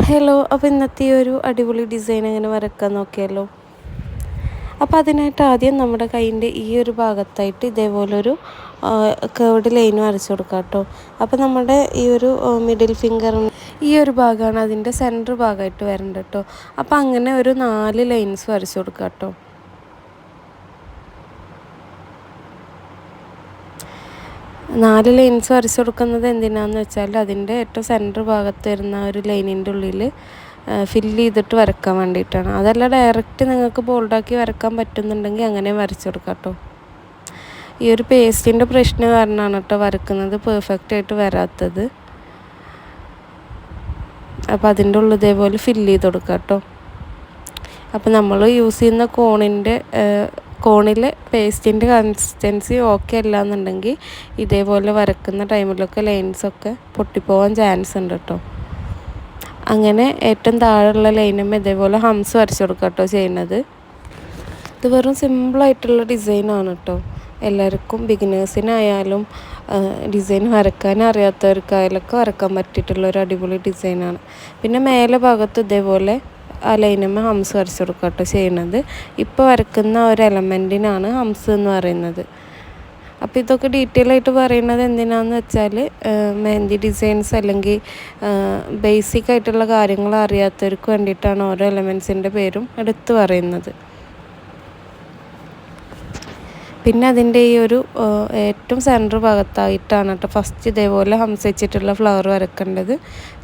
Hello അപ്പോൾ ഇന്നത്തെ ഈ ഒരു അടിപൊളി ഡിസൈൻ അങ്ങനെ വരക്കാൻ നോക്കിയാലോ? അപ്പോൾ അതിനായിട്ട് ആദ്യം നമ്മുടെ കൈയിന്റെ ഈ ഒരു ഭാഗത്തായിട്ട് ഇതേപോലൊരു കേർഡ് ലൈൻ വരച്ചു കൊടുക്കാം കേട്ടോ. അപ്പോൾ നമ്മുടെ ഈ ഒരു മിഡിൽ ഫിംഗർ ഈ ഒരു ഭാഗമാണ് അതിന്റെ സെന്റർ ഭാഗമായിട്ട് വരേണ്ടത് കേട്ടോ. അപ്പോൾ അങ്ങനെ ഒരു നാല് ലൈൻസ് വരച്ചു കൊടുക്കാം കേട്ടോ. നാല് ലൈൻസ് വരച്ചു കൊടുക്കുന്നത് എന്തിനാന്ന് വെച്ചാൽ അതിന്റെ ഏറ്റവും സെന്റർ ഭാഗത്ത് വരുന്ന ഒരു ലൈനിന്റെ ഉള്ളിൽ ഫില്ല് ചെയ്തിട്ട് വരക്കാൻ വേണ്ടിയിട്ടാണ്. അതല്ല ഡയറക്റ്റ് നിങ്ങൾക്ക് ബോൾഡാക്കി വരക്കാൻ പറ്റുന്നുണ്ടെങ്കിൽ അങ്ങനെ വരച്ചു കൊടുക്കാം കേട്ടോ ഈ ഒരു പേസ്റ്റിന്റെ പ്രശ്നം കാരണമാണ് കേട്ടോ വരക്കുന്നത് പെർഫെക്റ്റ് ആയിട്ട് വരാത്തത്. അപ്പോൾ അതിന്റെ ഉള്ളിൽ ഇതേപോലെ ഫില്ല് ചെയ്ത് കൊടുക്കാം കേട്ടോ അപ്പോൾ നമ്മൾ യൂസ് ചെയ്യുന്ന കോണിന്റെ കോണിൽ പേസ്റ്റിന്റെ കൺസിസ്റ്റൻസി ഓക്കെ അല്ല എന്നുണ്ടെങ്കിൽ ഇതേപോലെ വരക്കുന്ന ടൈമിലൊക്കെ ലൈൻസൊക്കെ പൊട്ടിപ്പോവാൻ ചാൻസ് ഉണ്ട് കേട്ടോ അങ്ങനെ ഏറ്റവും താഴെയുള്ള ലൈനും ഇതേപോലെ ഹംസ് വരച്ചു കൊടുക്കുക കേട്ടോ ചെയ്യുന്നത്. ഇത് വെറും സിമ്പിളായിട്ടുള്ള ഡിസൈനാണ് കേട്ടോ എല്ലാവർക്കും ബിഗിനേഴ്സിനായാലും ഡിസൈൻ വരക്കാൻ അറിയാത്തവർക്കായാലൊക്കെ വരക്കാൻ പറ്റിയിട്ടുള്ള ഒരു അടിപൊളി ഡിസൈനാണ് പിന്നെ മേലെ ഭാഗത്ത് ഇതേപോലെ ആ ലൈനമ്മ ഹംസ് വരച്ചു കൊടുക്കട്ടെ കേട്ടോ ചെയ്യുന്നത് ഇപ്പോൾ വരക്കുന്ന ഒരു എലമെന്റിനാണ് ഹംസ് എന്ന് പറയുന്നത്. അപ്പോൾ ഇതൊക്കെ ഡീറ്റെയിൽ ആയിട്ട് പറയുന്നത് എന്തിനാണെന്ന് വെച്ചാൽ മെഹന്തി ഡിസൈൻസ് അല്ലെങ്കിൽ ബേസിക് ആയിട്ടുള്ള കാര്യങ്ങൾ അറിയാത്തവർക്ക് വേണ്ടിയിട്ടാണ് ഓരോ എലമെൻസിന്റെ പേരും എടുത്തു പറയുന്നത്. പിന്നെ അതിന്റെ ഈ ഒരു ഏറ്റവും സെന്റർ ഭാഗത്തായിട്ടാണ് കേട്ടോ. ഫസ്റ്റ് ഇതേപോലെ ഹംസിച്ചിട്ടുള്ള ഫ്ലവർ വരക്കേണ്ടത്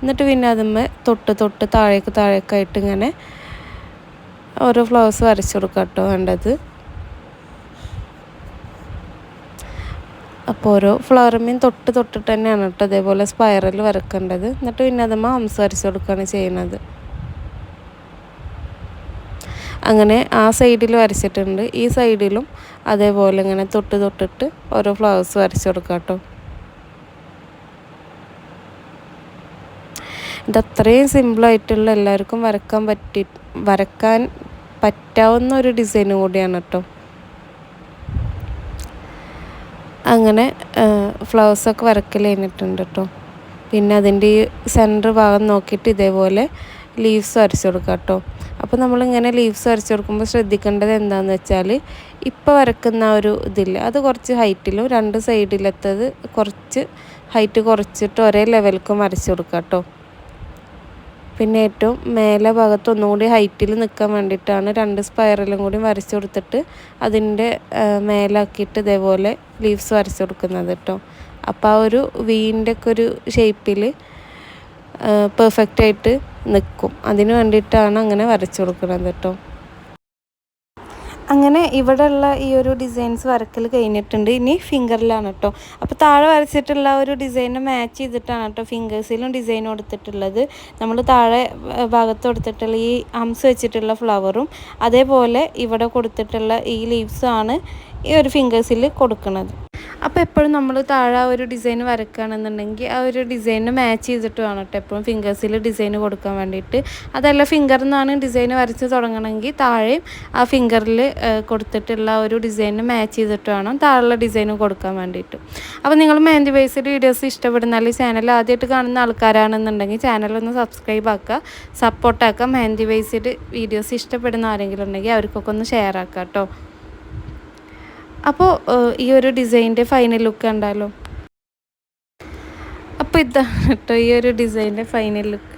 എന്നിട്ട് പിന്നെ അതുമ്മേ തൊട്ട് തൊട്ട് താഴേക്ക് താഴേക്കായിട്ട് ഇങ്ങനെ ഓരോ ഫ്ലവേഴ്സ് വരച്ചു കൊടുക്കാം കേട്ടോ വേണ്ടത്. അപ്പോൾ ഓരോ ഫ്ലവറുമേയും തൊട്ട് തൊട്ടിട്ട് തന്നെയാണ് കേട്ടോ അതേപോലെ സ്പൈറൽ വരക്കേണ്ടത് എന്നിട്ട് പിന്നെ അതുമ്പോൾ ഹംസ് വരച്ചു കൊടുക്കുകയാണ് ചെയ്യുന്നത് അങ്ങനെ ആ സൈഡിൽ വരച്ചിട്ടുണ്ട്. ഈ സൈഡിലും അതേപോലെ ഇങ്ങനെ തൊട്ട് തൊട്ടിട്ട് ഓരോ ഫ്ലവേഴ്സ് വരച്ചു കൊടുക്കാം കേട്ടോ. ഇതത്രയും സിമ്പിളായിട്ടുള്ള എല്ലാവർക്കും വരക്കാൻ പറ്റി വരക്കാൻ പറ്റാവുന്ന ഒരു ഡിസൈൻ കൂടിയാണ് കേട്ടോ. അങ്ങനെ ഫ്ലവേഴ്സൊക്കെ വരക്കൽ കഴിഞ്ഞിട്ടുണ്ട് കേട്ടോ. പിന്നെ അതിന്റെ ഈ സെന്റർ ഭാഗം നോക്കിയിട്ട് ഇതേപോലെ ലീവ്സ് വരച്ചു കൊടുക്കാം കേട്ടോ. അപ്പോൾ നമ്മളിങ്ങനെ ലീവ്സ് വരച്ചു കൊടുക്കുമ്പോൾ ശ്രദ്ധിക്കേണ്ടത് എന്താണെന്ന് വെച്ചാൽ ഇപ്പോൾ വരക്കുന്ന ഒരു ഇതില്ല. അത് കുറച്ച് ഹൈറ്റിലും രണ്ട് സൈഡിലെത്തത് കുറച്ച് ഹൈറ്റ് കുറച്ചിട്ട് ഒരേ ലെവൽക്കും വരച്ചു കൊടുക്കുക കേട്ടോ പിന്നെ ഏറ്റവും മേലെ ഭാഗത്ത് ഒന്നുകൂടി ഹൈറ്റിൽ നിൽക്കാൻ വേണ്ടിയിട്ടാണ് രണ്ട് സ്പൈറലും കൂടി വരച്ചു കൊടുത്തിട്ട് അതിന്റെ മേലാക്കിയിട്ട് ഇതേപോലെ ലീവ്സ് വരച്ചു കൊടുക്കുന്നത് കേട്ടോ അപ്പോൾ ആ ഒരു വീന്റെ ഒക്കെ ഒരു ഷേപ്പിൽ പെർഫെക്റ്റ് ആയിട്ട് നിൽക്കും അതിന് വേണ്ടിയിട്ടാണ് അങ്ങനെ വരച്ചു കൊടുക്കുന്നത് കേട്ടോ. അങ്ങനെ ഇവിടെയുള്ള ഈ ഒരു ഡിസൈൻസ് വരക്കൽ കഴിഞ്ഞിട്ടുണ്ട്. ഇനി ഫിംഗറിലാണ് കേട്ടോ. അപ്പോൾ താഴെ വരച്ചിട്ടുള്ള ഒരു ഡിസൈനെ മാച്ച് ചെയ്തിട്ടാണ് കേട്ടോ ഫിംഗേഴ്സിലും ഡിസൈൻ കൊടുത്തിട്ടുള്ളത്. നമ്മൾ താഴെ ഭാഗത്ത് കൊടുത്തിട്ടുള്ള ഈ ഹംസ് വെച്ചിട്ടുള്ള ഫ്ലവറും അതേപോലെ ഇവിടെ കൊടുത്തിട്ടുള്ള ഈ ലീവ്സാണ് ഈ ഒരു ഫിംഗേഴ്സിൽ കൊടുക്കുന്നത്. അപ്പോൾ എപ്പോഴും നമ്മൾ താഴെ ഒരു ഡിസൈൻ വരക്കുകയാണെന്നുണ്ടെങ്കിൽ ആ ഒരു ഡിസൈന് മാച്ച് ചെയ്തിട്ട് വേണം കേട്ടോ എപ്പോഴും ഫിംഗേഴ്സിൽ ഡിസൈൻ കൊടുക്കാൻ വേണ്ടിയിട്ട്. അതല്ല ഫിംഗറിൽ നിന്നാണ് ഡിസൈൻ വരച്ച് തുടങ്ങണമെങ്കിൽ താഴെയും ആ ഫിംഗറിൽ കൊടുത്തിട്ടുള്ള ഒരു ഡിസൈനിന് മാച്ച് ചെയ്തിട്ട് വേണം താഴെയുള്ള ഡിസൈനും കൊടുക്കാൻ വേണ്ടിയിട്ട്. അപ്പോൾ നിങ്ങൾ മെഹന്തി ബേസ്ഡ് വീഡിയോസ് ഇഷ്ടപ്പെടുന്നാൽ ചാനൽ ആദ്യമായിട്ട് കാണുന്ന ആൾക്കാരാണെന്നുണ്ടെങ്കിൽ ചാനലൊന്ന് സബ്സ്ക്രൈബ് ആക്കുക. സപ്പോർട്ടാക്കുക മെഹന്തി ബേസ്ഡ് വീഡിയോസ് ഇഷ്ടപ്പെടുന്ന ആരെങ്കിലും ഉണ്ടെങ്കിൽ അവർക്കൊക്കെ ഒന്ന് ഷെയർ ആക്കാം കേട്ടോ അപ്പോൾ ഈ ഒരു ഡിസൈന്റെ ഫൈനൽ ലുക്ക് ഉണ്ടല്ലോ അപ്പോൾ ഇതാണ് കേട്ടോ ഈ ഒരു ഡിസൈന്റെ ഫൈനൽ ലുക്ക്